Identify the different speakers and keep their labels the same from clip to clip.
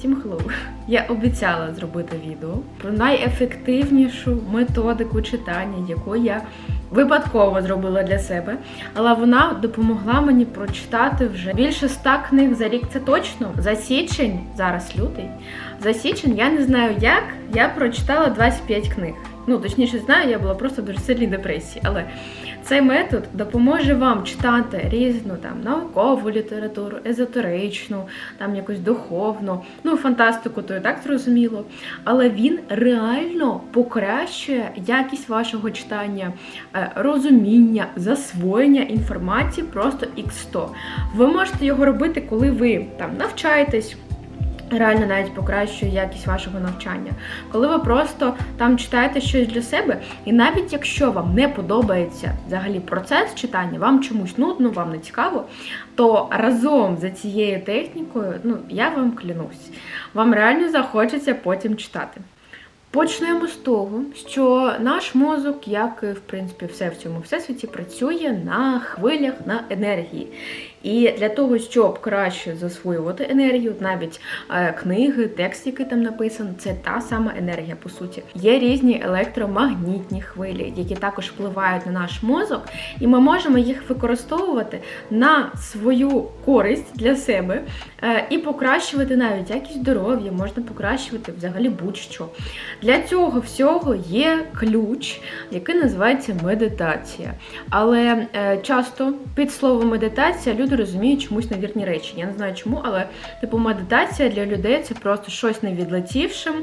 Speaker 1: Всім хеллоу! Я обіцяла зробити відео про найефективнішу методику читання, яку я випадково зробила для себе, але вона допомогла мені прочитати вже більше ста книг за рік. Це точно за січень, зараз лютий. За січень я не знаю як. Я прочитала 25 книг. Ну, точніше, знаю, я була просто в дуже сильній депресії, але цей метод допоможе вам читати різну там наукову літературу, езотеричну, там якусь духовну, ну фантастику, то і так зрозуміло. Але він реально покращує якість вашого читання, е, розуміння, засвоєння інформації просто x100. Ви можете його робити, коли ви там навчаєтесь. Реально навіть покращує якість вашого навчання. Коли ви просто там читаєте щось для себе, і навіть якщо вам не подобається взагалі процес читання, вам чомусь нудно, вам не цікаво, то разом за цією технікою, ну я вам клянусь, вам реально захочеться потім читати. Почнемо з того, що наш мозок, як і, в принципі все в цьому всесвіті, працює на хвилях на енергії. І для того, щоб краще засвоювати енергію, навіть е, книги, текст, який там написаний, це та сама енергія, по суті. Є різні електромагнітні хвилі, які також впливають на наш мозок, і ми можемо їх використовувати на свою користь для себе е, і покращувати навіть якість здоров'я, можна покращувати взагалі будь-що. Для цього всього є ключ, який називається медитація. Але е, часто під словом медитація люди розуміють чомусь невірні речі. Я не знаю чому, але типу медитація для людей це просто щось невідлетівшим,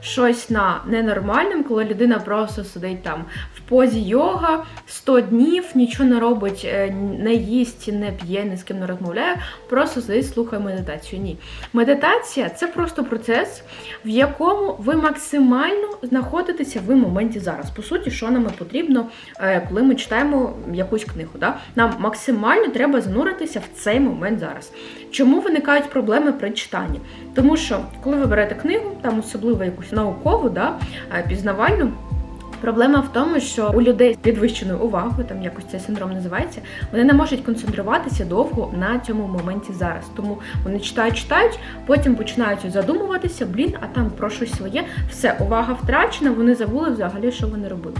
Speaker 1: щось на ненормальним, коли людина просто сидить там позі йога 100 днів, нічого не робить, е, не їсть, не п'є, ні з ким не розмовляє, просто сидить, слухає медитацію. Ні. Медитація це просто процес, в якому ви максимально знаходитеся в моменті зараз. По суті, що нам потрібно, е, коли ми читаємо якусь книгу. Да? Нам максимально треба зануритися в цей момент зараз. Чому виникають проблеми при читанні? Тому що, коли ви берете книгу, там особливо якусь наукову, да, е, пізнавальну. Проблема в тому, що у людей з підвищеною увагою, там якось цей синдром називається, вони не можуть концентруватися довго на цьому моменті зараз. Тому вони читають, читають, потім починають задумуватися, блін, а там про щось своє, все, увага втрачена, вони забули взагалі, що вони робили.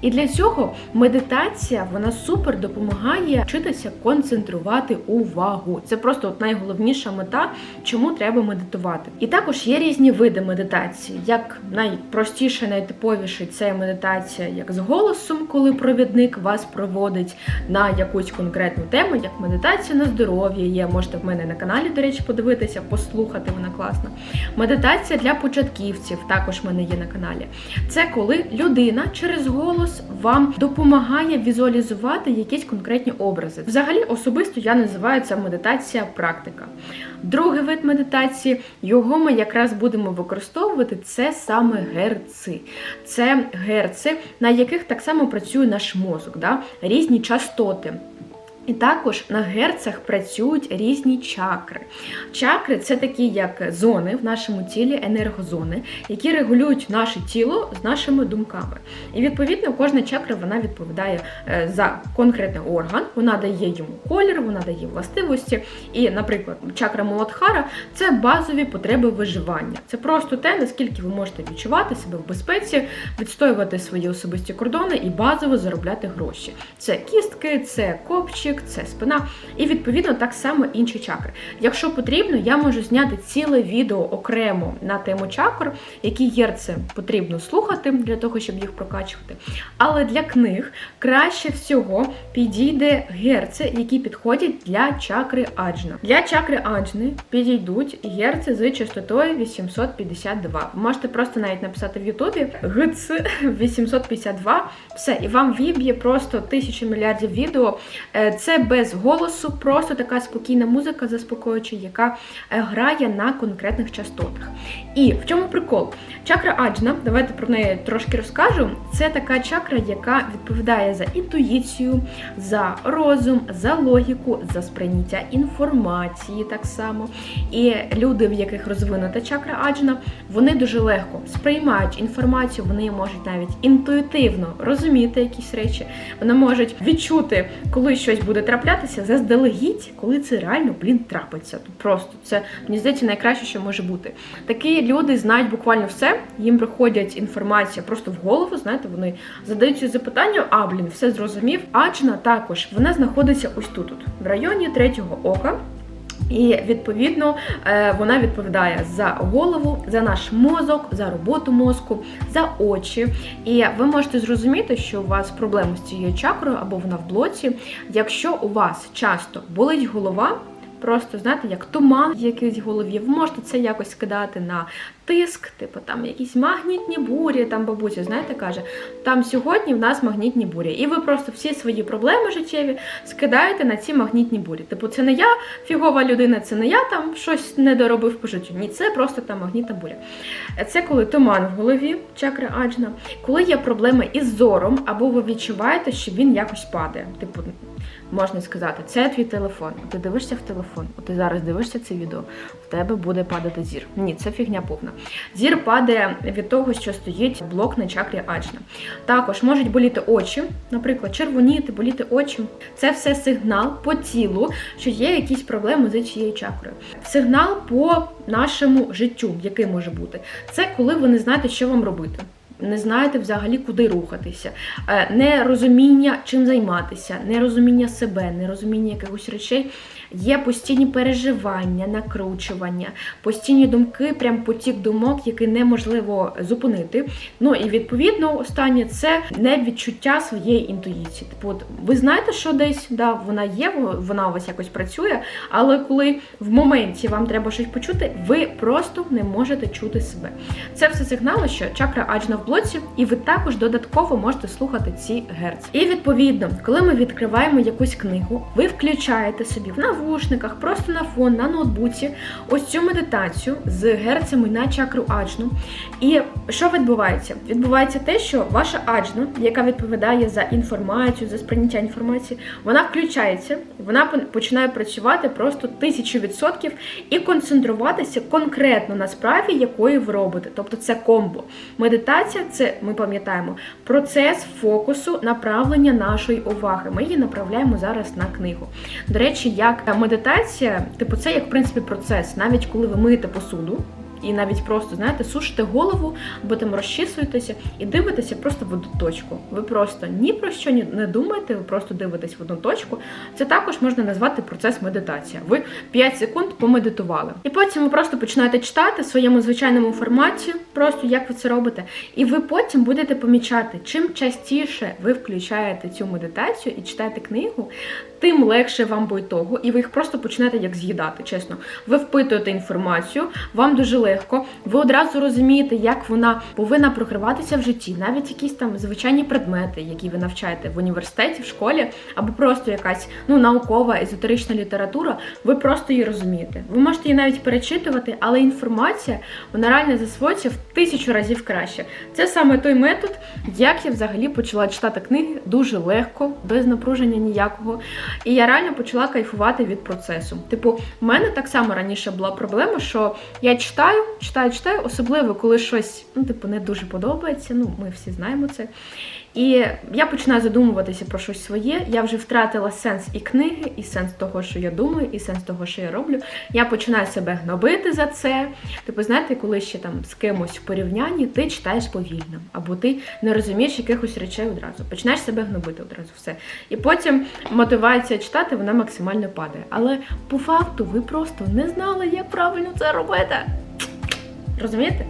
Speaker 1: І для цього медитація вона супер допомагає вчитися концентрувати увагу. Це просто от найголовніша мета, чому треба медитувати. І також є різні види медитації. Як найпростіше, найтиповіший це медитація як з голосом, коли провідник вас проводить на якусь конкретну тему, як медитація на здоров'я є. Можете в мене на каналі, до речі, подивитися, послухати, вона класна. Медитація для початківців також в мене є на каналі. Це коли людина через голос вам допомагає візуалізувати якісь конкретні образи. Взагалі, особисто я називаю це медитація практика. Другий вид медитації, його ми якраз будемо використовувати, це саме герци. Це герци, на яких так само працює наш мозок, да? різні частоти. І також на герцах працюють різні чакри. Чакри це такі як зони в нашому тілі, енергозони, які регулюють наше тіло з нашими думками. І відповідно кожна чакра вона відповідає е, за конкретний орган, вона дає йому колір, вона дає властивості. І, наприклад, чакра Муладхара це базові потреби виживання. Це просто те, наскільки ви можете відчувати себе в безпеці, відстоювати свої особисті кордони і базово заробляти гроші. Це кістки, це копчик це спина, і відповідно так само інші чакри. Якщо потрібно, я можу зняти ціле відео окремо на тему чакр, які герци потрібно слухати для того, щоб їх прокачувати. Але для книг краще всього підійде герци, які підходять для чакри аджна. Для чакри аджни підійдуть герци з частотою 852. Ви можете просто навіть написати в Ютубі ГЦ 852, все, і вам віб'є просто тисячі мільярдів відео. Це без голосу, просто така спокійна музика, заспокоююча, яка е, грає на конкретних частотах. І в чому прикол? Чакра Аджна, давайте про неї трошки розкажу. Це така чакра, яка відповідає за інтуїцію, за розум, за логіку, за сприйняття інформації так само. І люди, в яких розвинута чакра Аджна, вони дуже легко сприймають інформацію, вони можуть навіть інтуїтивно розуміти якісь речі, вони можуть відчути, коли щось буде траплятися, заздалегідь, коли це реально блін трапиться. Просто це мені здається найкраще, що може бути. Такі люди знають буквально все. Їм приходять інформація просто в голову. Знаєте, вони задаються запитання, а блін, все зрозумів. Аджна також вона знаходиться ось тут, тут в районі третього ока. І відповідно е, вона відповідає за голову, за наш мозок, за роботу мозку, за очі. І ви можете зрозуміти, що у вас проблеми з цією чакрою або вона в блоці. Якщо у вас часто болить голова. Просто знаєте, як туман якийсь в голові, ви можете це якось скидати на тиск, типу там якісь магнітні бурі, там бабуся, знаєте, каже, там сьогодні в нас магнітні бурі. І ви просто всі свої проблеми життєві скидаєте на ці магнітні бурі. Типу, це не я фігова людина, це не я там щось не доробив по життю. Ні, це просто там магнітна буря. Це коли туман в голові, чакра аджна, коли є проблеми із зором, або ви відчуваєте, що він якось падає. Типу, можна сказати, це твій телефон. Ти дивишся в телефон, ти зараз дивишся це відео, в тебе буде падати зір. Ні, це фігня повна. Зір падає від того, що стоїть блок на чакрі Аджна. Також можуть боліти очі, наприклад, червоніти, боліти очі. Це все сигнал по тілу, що є якісь проблеми з цією чакрою. Сигнал по нашому життю, який може бути. Це коли ви не знаєте, що вам робити не знаєте взагалі, куди рухатися, е, нерозуміння, чим займатися, нерозуміння себе, нерозуміння якихось речей. Є постійні переживання, накручування, постійні думки, прям потік думок, який неможливо зупинити. Ну і відповідно, останнє це невідчуття своєї інтуїції. Типу, от ви знаєте, що десь да, вона є, вона у вас якось працює, але коли в моменті вам треба щось почути, ви просто не можете чути себе. Це все сигнали, що чакра аджна в блоці, і ви також додатково можете слухати ці герці. І відповідно, коли ми відкриваємо якусь книгу, ви включаєте собі в навушниках, просто на фон, на ноутбуці, ось цю медитацію з герцями на чакру аджну. І що відбувається? Відбувається те, що ваша аджна, яка відповідає за інформацію, за сприйняття інформації, вона включається, вона починає працювати просто тисячу відсотків і концентруватися конкретно на справі, якої ви робите. Тобто це комбо. Медитація це ми пам'ятаємо процес фокусу направлення нашої уваги. Ми її направляємо зараз на книгу. До речі, як медитація, типу, це як в принципі процес, навіть коли ви миєте посуду. І навіть просто, знаєте, сушите голову, або там розчісуєтеся і дивитеся просто в одну точку. Ви просто ні про що не думаєте, ви просто дивитесь в одну точку. Це також можна назвати процес медитація. Ви 5 секунд помедитували. І потім ви просто починаєте читати в своєму звичайному форматі, просто як ви це робите. І ви потім будете помічати, чим частіше ви включаєте цю медитацію і читаєте книгу, тим легше вам буде того, і ви їх просто почнете як з'їдати. Чесно, ви впитуєте інформацію, вам дуже легко. Ви одразу розумієте, як вона повинна прокриватися в житті, навіть якісь там звичайні предмети, які ви навчаєте в університеті, в школі, або просто якась ну наукова езотерична література. Ви просто її розумієте. Ви можете її навіть перечитувати, але інформація вона реально засвоїться в тисячу разів краще. Це саме той метод, як я взагалі почала читати книги дуже легко, без напруження ніякого. І я реально почала кайфувати від процесу. Типу, в мене так само раніше була проблема, що я читаю, читаю, читаю, особливо коли щось ну, типу, не дуже подобається. Ну, ми всі знаємо це. І я починаю задумуватися про щось своє. Я вже втратила сенс і книги, і сенс того, що я думаю, і сенс того, що я роблю. Я починаю себе гнобити за це. Типу, знаєте, коли ще там з кимось в порівнянні, ти читаєш повільно, або ти не розумієш якихось речей одразу. Починаєш себе гнобити одразу все. І потім мотивація читати вона максимально падає. Але по факту ви просто не знали, як правильно це робити. Розумієте?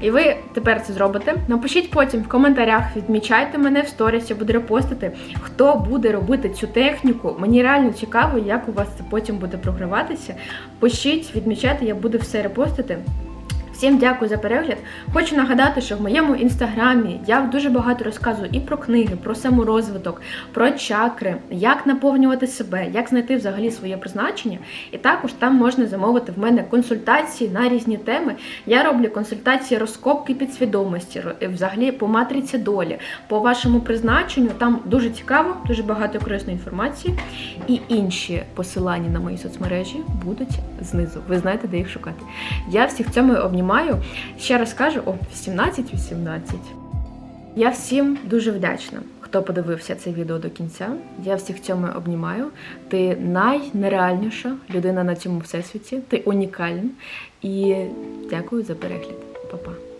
Speaker 1: І ви тепер це зробите. Напишіть потім в коментарях, відмічайте мене в сторіс, я буду репостити, хто буде робити цю техніку. Мені реально цікаво, як у вас це потім буде програватися. Пишіть, відмічайте, я буду все репостити. Всім дякую за перегляд. Хочу нагадати, що в моєму інстаграмі я дуже багато розказую і про книги, про саморозвиток, про чакри, як наповнювати себе, як знайти взагалі своє призначення. І також там можна замовити в мене консультації на різні теми. Я роблю консультації розкопки підсвідомості, взагалі по матриці долі, по вашому призначенню. Там дуже цікаво, дуже багато корисної інформації. І інші посилання на мої соцмережі будуть знизу. Ви знаєте, де їх шукати. Я всіх цьому обнімаю. Ще раз кажу, о, 18-18. Я всім дуже вдячна, хто подивився це відео до кінця. Я всіх цьому обнімаю. Ти найнереальніша людина на цьому всесвіті. Ти унікальна. І дякую за перегляд. Па-па.